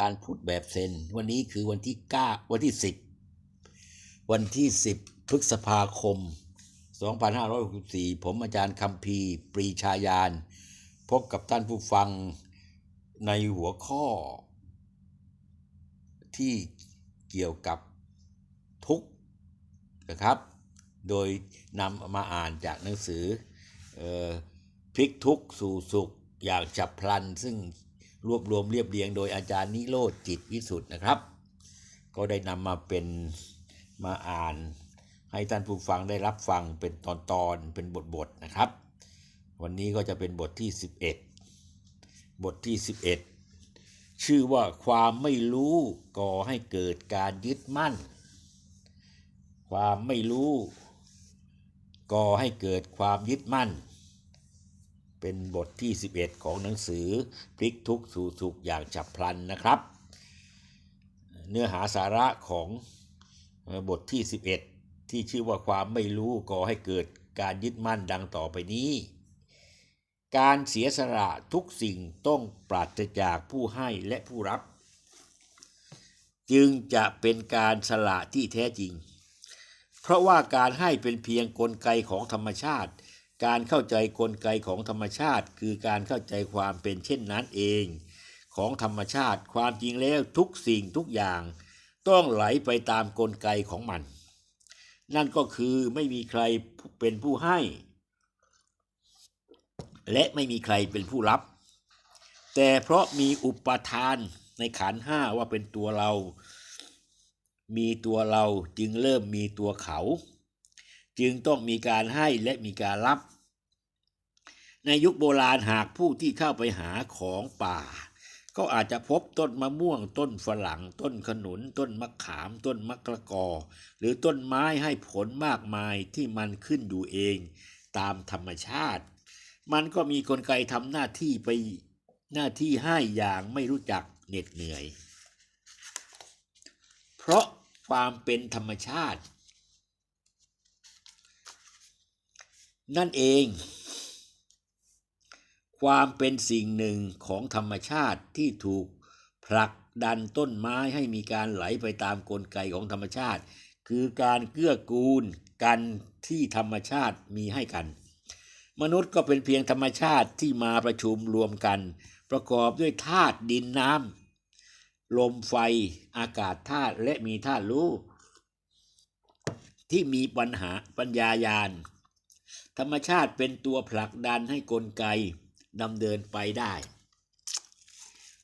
การพูดแบบเซน วันนี้คือวันที่9วันที่10วันที่10พฤษภาคม 2564 ผมอาจารย์คำพีปรีชายาน พบกับท่านผู้ฟังในหัวข้อ ที่เกี่ยวกับทุกนะครับ โดยนำมาอ่านจากหนังสือออพลิกทุกสู่สุขอย่างฉับพลัน ซึ่ง รวบรวมเรียบเรียงโดยอาจารย์นิโรธจิตวิสุทธ์นะครับ ก็ได้นำมาเป็นมาอ่าน ให้ท่านผู้ฟังได้รับฟังเป็นตอนๆเป็นบทๆนะครับ วันนี้ก็จะเป็นบทที่ 11 บทที่ 11 ชื่อว่าความไม่รู้ก่อให้เกิดการยึดมั่น ความไม่รู้ก่อให้เกิดความยึดมั่น เป็นบทที่ 11 ของหนังสือพลิกทุกสู่สุขอย่างฉับพลันนะครับ เนื้อหาสาระของบทที่ 11 ที่ชื่อว่าความไม่รู้ก่อให้เกิดการยึดมั่นดังต่อไปนี้ การเสียสละทุกสิ่งต้องปราศจากผู้ให้และผู้รับ จึงจะเป็นการสละที่แท้จริง เพราะว่าการให้เป็นเพียงกลไกของธรรมชาติ การเข้าใจกลไกของธรรมชาติ คือการเข้าใจความเป็นเช่นนั้นเอง ของธรรมชาติความจริงแล้วทุกสิ่งทุกอย่าง ต้องไหลไปตามกลไกของมัน นั่นก็คือไม่มีใครเป็นผู้ให้ และไม่มีใครเป็นผู้รับ แต่เพราะมีอุปทานในขันห้าว่าเป็นตัวเรา มีตัวเราจึงเริ่มมีตัวเขา จึงต้องมีการให้และมีการรับ ในยุคโบราณหากผู้ที่เข้าไปหาของป่า ก็อาจจะพบต้นมะม่วง ต้นฝรั่ง ต้นขนุน ต้นมะขาม ต้นมะกระกอ หรือต้นไม้ให้ผลมากมายที่มันขึ้นอยู่เอง ตามธรรมชาติ มันก็มีกลไกทำหน้าที่ไปหน้าที่ให้อย่างไม่รู้จักเหน็ดเหนื่อย เพราะความเป็นธรรมชาติ นั่นเอง ความเป็นสิ่งหนึ่งของธรรมชาติที่ถูกผลักดันต้นไม้ให้มีการไหลไปตามกลไกของธรรมชาติ คือการเกื้อกูลกันที่ธรรมชาติมีให้กัน มนุษย์ก็เป็นเพียงธรรมชาติที่มาประชุมรวมกัน ประกอบด้วยธาตุดินน้ำลมไฟอากาศธาตุและมีธาตุรู้ที่มีปัญหาปัญญายาณ ธรรมชาติเป็นตัวผลักดันให้กลไกดำเดินไปได้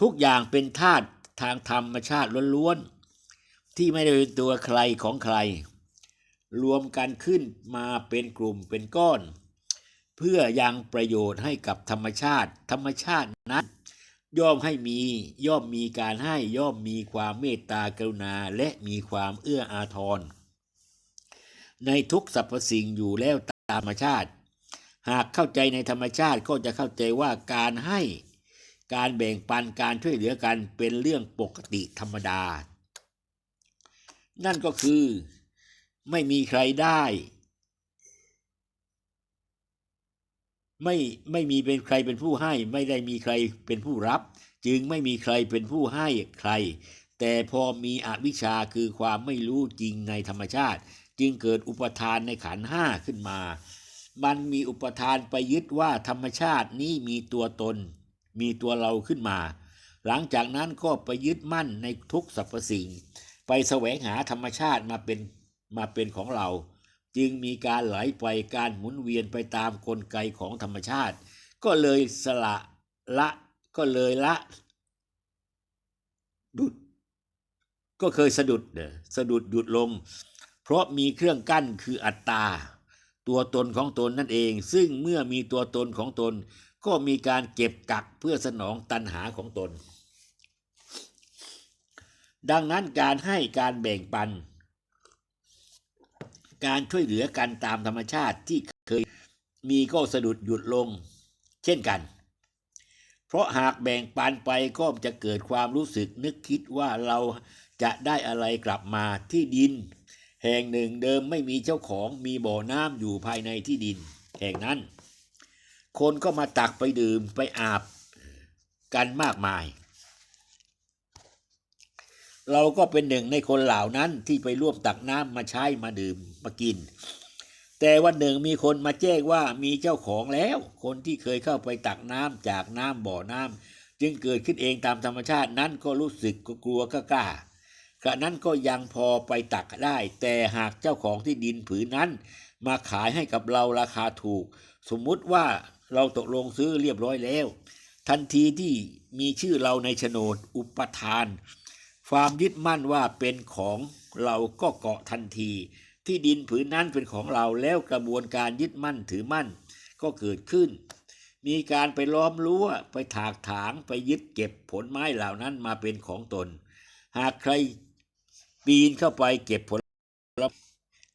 ทุกอย่างเป็นธาตุทางธรรมชาติล้วนๆ ที่ไม่ได้เป็นตัวใครของใคร รวมกันขึ้นมาเป็นกลุ่มเป็นก้อน เพื่อยังประโยชน์ให้กับธรรมชาติ ธรรมชาตินั้นย่อมให้มีย่อมมีการให้ย่อมมีความเมตตากรุณาและมีความเอื้ออาทร ในทุกสรรพสิ่งอยู่แล้วามธรรมชาติ หากเข้าใจในธรรมชาติก็จะเข้าใจว่าการให้การแบ่งปันการช่วยเหลือกันเป็นเรื่องปกติธรรมดา นั่นก็คือไม่มีใครได้ ไม่ไม่มีเป็นใครเป็นผู้ให้ ไม่ได้มีใครเป็นผู้รับ จึงไม่มีใครเป็นผู้ให้ใคร แต่พอมีอวิชชาคือความไม่รู้จริงในธรรมชาติ จึงเกิดอุปทานในขันห้าขึ้นมา มันมีอุปทานไปยึดว่าธรรมชาตินี้มีตัวตน มีตัวเราขึ้นมา หลังจากนั้นก็ไปยึดมั่นในทุกสรรพสิ่ง ไปแสวงหาธรรมชาติมาเป็นมาเป็นของเรา จึงมีการไหลไปการหมุนเวียนไปตามกลไกของธรรมชาติ ก็เลยสละละก็เลยละดุดก็เคยสะดุดเนสะดุดหยุดลง เพราะมีเครื่องกั้นคืออัตตา ตัวตนของตนนั่นเอง ซึ่งเมื่อมีตัวตนของตน ก็มีการเก็บกักเพื่อสนองตันหาของตน ดังนั้นการให้การแบ่งปัน การช่วยเหลือกันตามธรรมชาติที่เคยมีก็สะดุดหยุดลง เช่นกัน เพราะหากแบ่งปันไปก็จะเกิดความรู้สึกนึกคิดว่าเราจะได้อะไรกลับมาที่ดิน แห่งหนึ่งเดิมไม่มีเจ้าของมีบ่อน้ำอยู่ภายในที่ดิน แห่งนั้น คนก็มาตักไปดื่มไปอาบกันมากมาย เราก็เป็นหนึ่งในคนเหล่านั้นที่ไปร่วมตักน้ำมาใช้มาดื่มมากิน แต่วันหนึ่งมีคนมาแจ้งว่ามีเจ้าของแล้ว คนที่เคยเข้าไปตักน้ำจากน้ำบ่อน้ำจึงเกิดขึ้นเองตามธรรมชาตินั้นก็รู้สึกกลัวก็กล้า ขณะนั้นก็ยังพอไปตักได้ แต่หากเจ้าของที่ดินผืนนั้นมาขายให้กับเราราคาถูก สมมุติว่าเราตกลงซื้อเรียบร้อยแล้ว ทันทีที่มีชื่อเราในโฉนดอุปทาน ความยึดมั่นว่าเป็นของเราก็เกาะทันที ที่ดินผืนนั้นเป็นของเราแล้วกระบวนการยึดมั่นถือมั่น ก็เกิดขึ้น มีการไปล้อมรั้วไปถากถางไปยึดเก็บผลไม้เหล่านั้นมาเป็นของตน หากใคร ปีนเข้าไปเก็บผล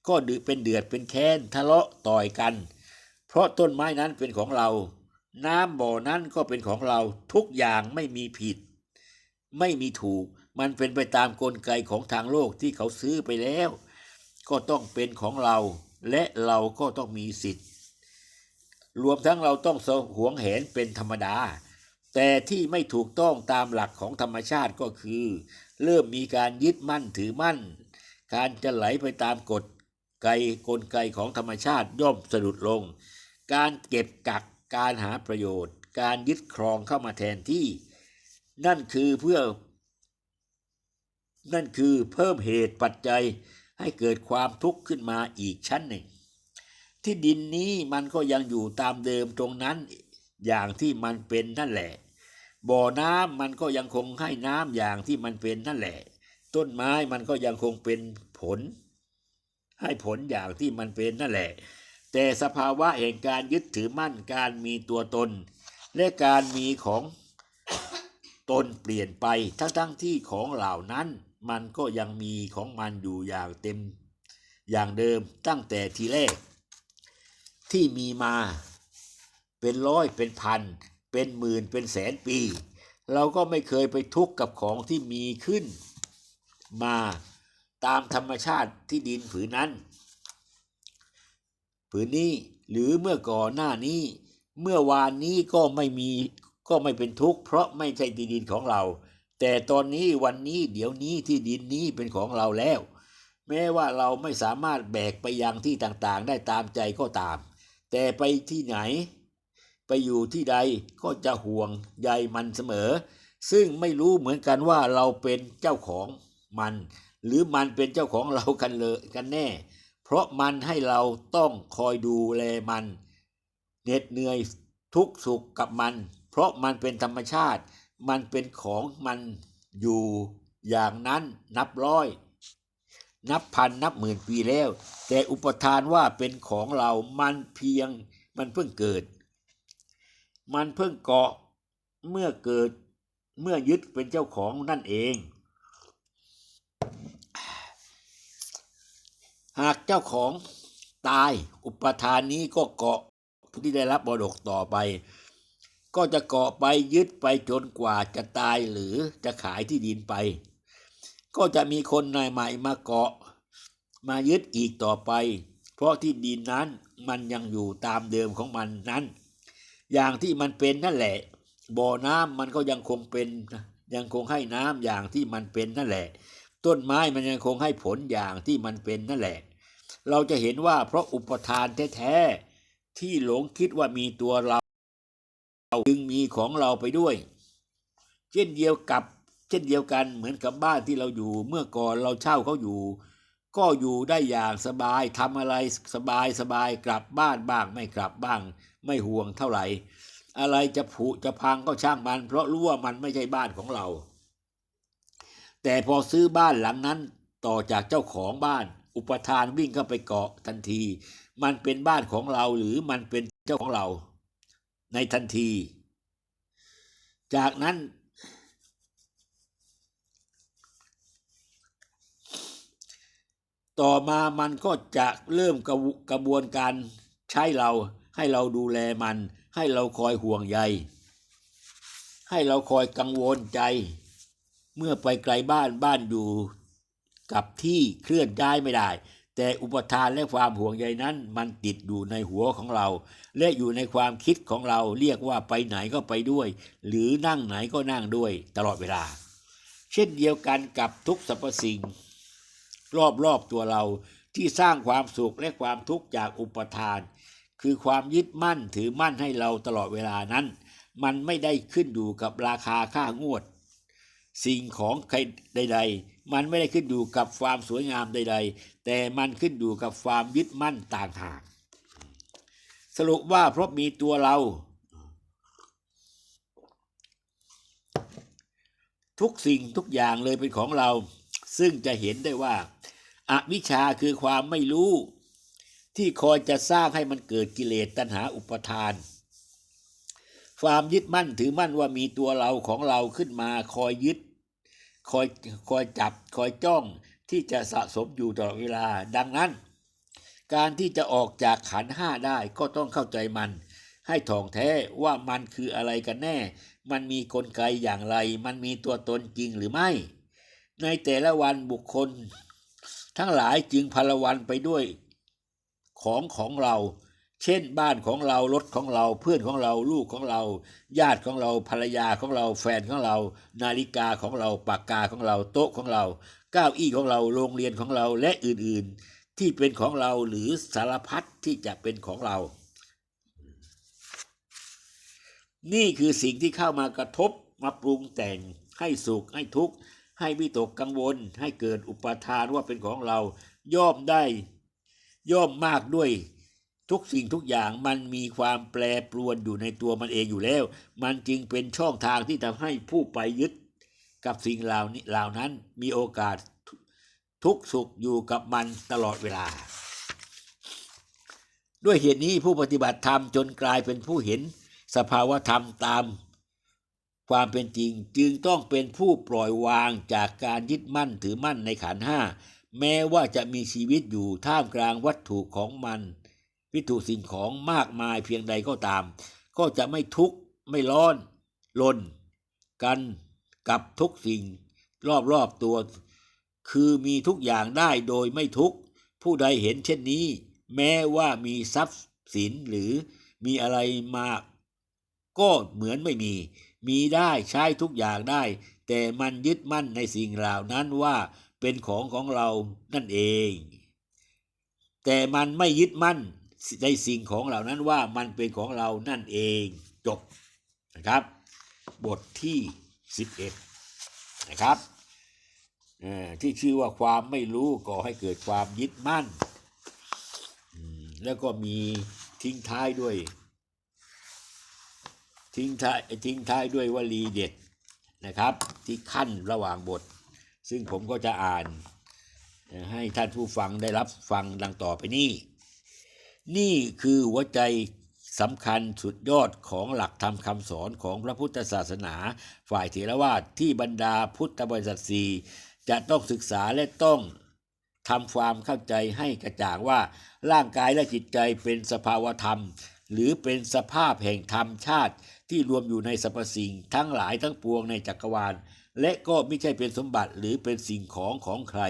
ก็ดือเป็นเดือดเป็นแค้นทะเลาะต่อยกัน เพราะต้นไม้นั้นเป็นของเรา น้ำบ่อนั้นก็เป็นของเราทุกอย่างไม่มีผิด ไม่มีถูก มันเป็นไปตามกลไกของทางโลกที่เขาซื้อไปแล้ว ก็ต้องเป็นของเรา และเราก็ต้องมีสิทธิ์ รวมทั้งเราต้องหวงแหนเป็นธรรมดา แต่ที่ไม่ถูกต้องตามหลักของธรรมชาติก็คือเริ่มมีการยึดมั่นถือมั่น การจะไหลไปตามกฎไกกลไกของธรรมชาติย่อมสะดุดลง การเก็บกักการหาประโยชน์ การยึดครองเข้ามาแทนที่ นั่นคือเพื่อ นั่นคือเพิ่มเหตุปัจจัยให้เกิดความทุกข์ขึ้นมาอีกชั้นหนึ่ง ที่ดินนี้มันก็ยังอยู่ตามเดิมตรงนั้นอย่างที่มันเป็นนั่นแหละ บ่อน้ำมันก็ยังคงให้น้ำอย่างที่มันเป็นนั่นแหละ ต้นไม้มันก็ยังคงเป็นผล ให้ผลอย่างที่มันเป็นนั่นแหละ แต่สภาวะแห่งการยึดถือมั่นการมีตัวตน และการมีของตนเปลี่ยนไปทั้งๆทที่ของเหล่านั้น มันก็ยังมีของมันอยู่อย่างเต็ม อย่างเดิมตั้งแต่ทีแรก ที่มีมาเป็นร้อยเป็นพัน เป็นหมื่นเป็นแสนปี เราก็ไม่เคยไปทุกข์กับของที่มีขึ้น มาตามธรรมชาติที่ดินผืนนั้น ผืนนี้หรือเมื่อก่อนหน้านี้ เมื่อวานนี้ก็ไม่มีก็ไม่เป็นทุกข์เพราะไม่ใช่ที่ดินของเรา แต่ตอนนี้วันนี้เดี๋ยวนี้ที่ดินนี้เป็นของเราแล้ว แม้ว่าเราไม่สามารถแบกไปยังที่ต่างๆ ได้ตามใจก็ตาม แต่ไปที่ไหน ไปอยู่ที่ใดก็จะห่วงใยมันเสมอ ซึ่งไม่รู้เหมือนกันว่าเราเป็นเจ้าของมัน หรือมันเป็นเจ้าของเรากันเลยกันแน่ เพราะมันให้เราต้องคอยดูแลมันเหน็ดเหนื่อยทุกสุขกับมัน เพราะมันเป็นธรรมชาติ มันเป็นของมันอยู่อย่างนั้นนับร้อย นับพันนับหมื่นปีแล้ว แต่อุปทานว่าเป็นของเรามันเพียงมันเพิ่งเกิด มันเพิ่งเกาะเมื่อเกิดเมื่อยึดเป็นเจ้าของนั่นเอง หากเจ้าของตายอุปทานนี้ก็เกาะผู้ที่ได้รับมรดกต่อไป ก็จะเกาะไปยึดไปจนกว่าจะตายหรือจะขายที่ดินไป ก็จะมีคนนายใหม่มาเกาะ มายึดอีกต่อไป เพราะที่ดินนั้นมันยังอยู่ตามเดิมของมันนั้น อย่างที่มันเป็นนั่นแหละ บ่อน้ำมันก็ยังคงเป็นยังคงให้น้ำอย่างที่มันเป็นนั่นแหละ ต้นไม้มันยังคงให้ผลอย่างที่มันเป็นนั่นแหละ เราจะเห็นว่าเพราะอุปทานแท้ๆที่หลงคิดว่ามีตัวเราจึงมีของเราไปด้วย เช่นเดียวกับเช่นเดียวกันเหมือนกับบ้านที่เราอยู่เมื่อก่อนเราเช่าเขาอยู่ ก็อยู่ได้อย่างสบายทำอะไรสบายสบายกลับบ้านบ้างไม่กลับบ้าง ไม่ห่วงเท่าไหร่ อะไรจะผุจะพังก็ช่างมัน เพราะรู้ว่ามันไม่ใช่บ้านของเรา แต่พอซื้อบ้านหลังนั้นต่อจากเจ้าของบ้าน อุปทานวิ่งเข้าไปเกาะทันที มันเป็นบ้านของเราหรือมันเป็นเจ้าของเรา ในทันที จากนั้นต่อมามันก็จะเริ่มกระกระบวนการใช้เรา ให้เราดูแลมัน ให้เราคอยห่วงใย ให้เราคอยกังวลใจ เมื่อไปไกลบ้านบ้านอยู่ กับที่เคลื่อนย้ายไม่ได้ แต่อุปทานและความห่วงใยนั้น มันติดอยู่ในหัวของเรา และอยู่ในความคิดของเราเรียกว่าไปไหนก็ไปด้วย หรือนั่งไหนก็นั่งด้วยตลอดเวลา เช่นเดียวกันกับทุกสรรพสิ่ง รอบๆตัวเราที่สร้างความสุขและความทุกข์จากอุปทาน คือความยึดมั่นถือมั่นให้เราตลอดเวลานั้น มันไม่ได้ขึ้นอยู่กับราคาค่างวด สิ่งของใครใด ๆ มันไม่ได้ขึ้นอยู่กับความสวยงามใด ๆ แต่มันขึ้นอยู่กับความยึดมั่นต่างหากสรุปว่าเพราะมีตัวเรา ทุกสิ่งทุกอย่างเลยเป็นของเรา ซึ่งจะเห็นได้ว่าอาวิชชาคือความไม่รู้ ที่คอยจะสร้างให้มันเกิดกิเลสตัณหาอุปทาน ความยึดมั่นถือมั่นว่ามีตัวเราของเราขึ้นมาคอยยึดคอยคอยจับคอยจ้องที่จะสะสมอยู่ตลอดเวลา ดังนั้น การที่จะออกจากขันห้าได้ก็ต้องเข้าใจมัน ให้ถ่องแท้ว่ามันคืออะไรกันแน่ มันมีกลไกอย่างไร มันมีตัวตนจริงหรือไม่ ในแต่ละวันบุคคล ทั้งหลายจึงพลวันไปด้วย ของของเรา เช่นบ้านของเรารถของเราเพื่อนของเราลูกของเรา ญาติของเราภรรยาของเราแฟนของเรา นาฬิกาของเราปากกาของเราโต๊ะของเราเก้าอี้ของเราโรงเรียนของเราและอื่นๆ ที่เป็นของเราหรือสารพัดที่จะเป็นของเรา นี่คือสิ่งที่เข้ามากระทบมาปรุงแต่งให้สุขให้ทุกข์ให้วิตกกังวล ให้เกิดอุปทานว่าเป็นของเรา ย่อมได้ ย่อมมากด้วยทุกสิ่งทุกอย่างมันมีความแปรปรวนอยู่ในตัวมันเองอยู่แล้ว มันจึงเป็นช่องทางที่ทำให้ผู้ไปยึดกับสิ่งเหล่านี้เหล่านั้นมีโอกาสทุกสุขอยู่กับมันตลอดเวลา ด้วยเหตุนี้ผู้ปฏิบัติธรรมจนกลายเป็นผู้เห็นสภาวธรรมตามความเป็นจริงจึงต้องเป็นผู้ปล่อยวางจากการยึดมั่นถือมั่นในขันห้า แม้ว่าจะมีชีวิตอยู่ท่ามกลางวัตถุของมัน วิถุสิ่งของมากมายเพียงใดก็ตาม ก็จะไม่ทุกข์ไม่ร้อนลน กันกับทุกสิ่งรอบๆตัว คือมีทุกอย่างได้โดยไม่ทุกข์ ผู้ใดเห็นเช่นนี้ แม้ว่ามีทรัพย์สินหรือมีอะไรมาก ก็เหมือนไม่มี มีได้ใช้ทุกอย่างได้ แต่มันยึดมั่นในสิ่งเหล่านั้นว่า เป็นของของเรานั่นเอง แต่มันไม่ยึดมั่นในสิ่งของเหล่านั้นว่ามันเป็นของเรานั่นเองจบนะครับ บทที่ 11 นะครับที่ชื่อว่าความไม่รู้ก่อให้เกิดความยึดมั่น แล้วก็มีทิ้งท้ายด้วย ทิ้งท้ายทิ้งท้ายด้วยวลีเด็ดนะครับ ที่ขั้นระหว่างบท ซึ่งผมก็จะอ่านให้ท่านผู้ฟังได้รับฟังดังต่อไปนี้ นี่คือหัวใจสำคัญสุดยอดของหลักธรรมคำสอนของพระพุทธศาสนา ฝ่ายเถรวาทที่บรรดาพุทธบริษัทสีจะต้องศึกษาและต้องทำความเข้าใจให้กระจ่างว่าร่างกายและจิตใจเป็นสภาวธรรม หรือเป็นสภาพแห่งธรรมชาติที่รวมอยู่ในสรรพสิ่งทั้งหลายทั้งปวงในจักรวาล และก็ไม่ใช่เป็นสมบัติหรือเป็นสิ่งของของใคร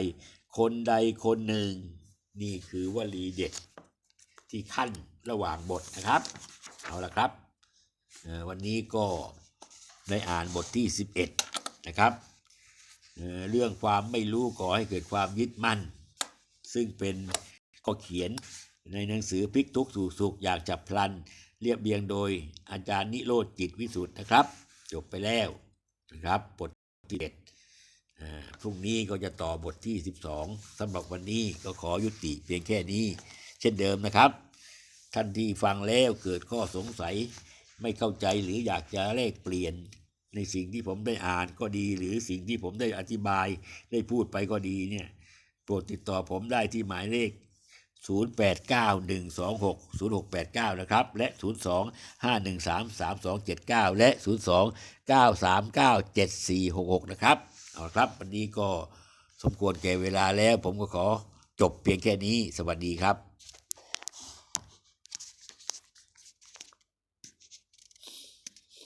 คนใดคนหนึ่ง นี่คือวลีเด็ด ที่ขั้นระหว่างบทนะครับ เอาละครับ วันนี้ก็ได้อ่านบทที่ 11 นะครับเรื่องความไม่รู้ก่อให้เกิดความยึดมั่น ซึ่งเป็นก็เขียนในหนังสือพลิกทุกสู่สุขอยากจับพลัน เรียบเรียงโดยอาจารย์นิโรธจิตวิสุทธ์นะครับ จบไปแล้วนะครับบท ที่เด็ดพรุ่งนี้ก็จะต่อบทที่ 12สำหรับวันนี้ก็ขอยุติเพียงแค่นี้ เช่นเดิมนะครับ ท่านที่ฟังแล้วเกิดข้อสงสัยไม่เข้าใจหรืออยากจะแลกเปลี่ยนในสิ่งที่ผมได้อ่านก็ดี หรือสิ่งที่ผมได้อธิบายได้พูดไปก็ดีเนี่ยโปรดติดต่อผมได้ที่หมายเลข 0891260689 นะครับ และ 02-513-3279 และ 02-939-7466 นะครับ เอาครับ วันนี้ก็สมควรแก่เวลาแล้ว ผมก็ขอจบเพียงแค่นี้ สวัสดีครับ